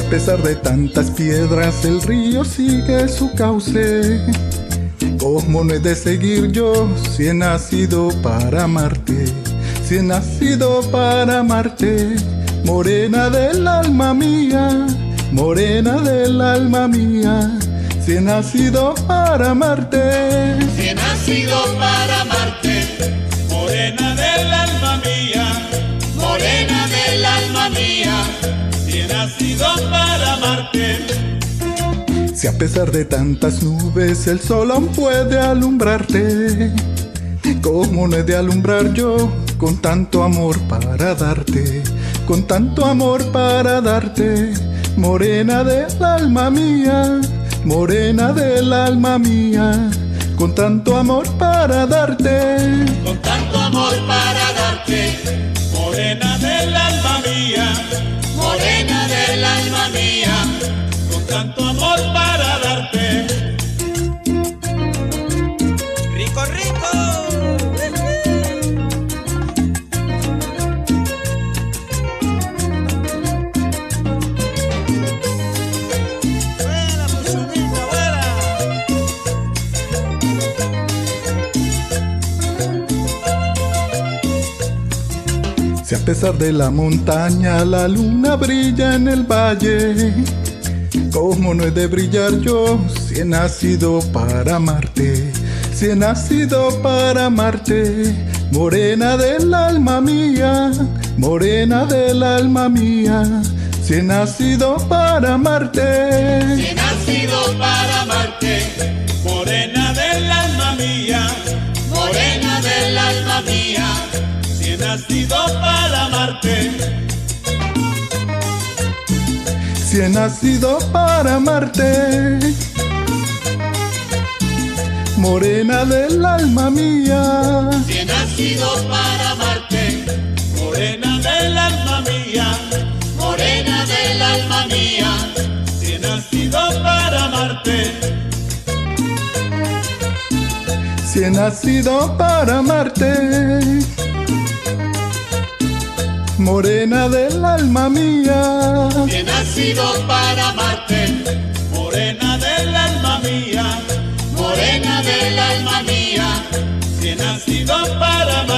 pesar de tantas piedras el río sigue su cauce. ¿Cómo no he de seguir yo si he nacido para amarte? Si he nacido para amarte, morena del alma mía, morena del alma mía. Si he nacido para amarte, si nacido para Si a pesar de tantas nubes el sol aún puede alumbrarte, ¿cómo no he de alumbrar yo con tanto amor para darte? Con tanto amor para darte, morena del alma mía, morena del alma mía, con tanto amor para darte. Con tanto amor para darte, morena del alma mía, A pesar de la montaña la luna brilla en el valle, ¿cómo no he de brillar yo si he nacido para amarte? Si he nacido para amarte, morena del alma mía, morena del alma mía. Si he nacido para amarte, Si he nacido para nacido para amarte, si he nacido para amarte, morena del alma mía. si he nacido para amarte, morena del alma mía, morena del alma mía. Si he nacido para amarte, Si he nacido para amarte, morena del alma mía. he nacido para amarte, morena del alma mía, morena del alma mía. He nacido para amarte.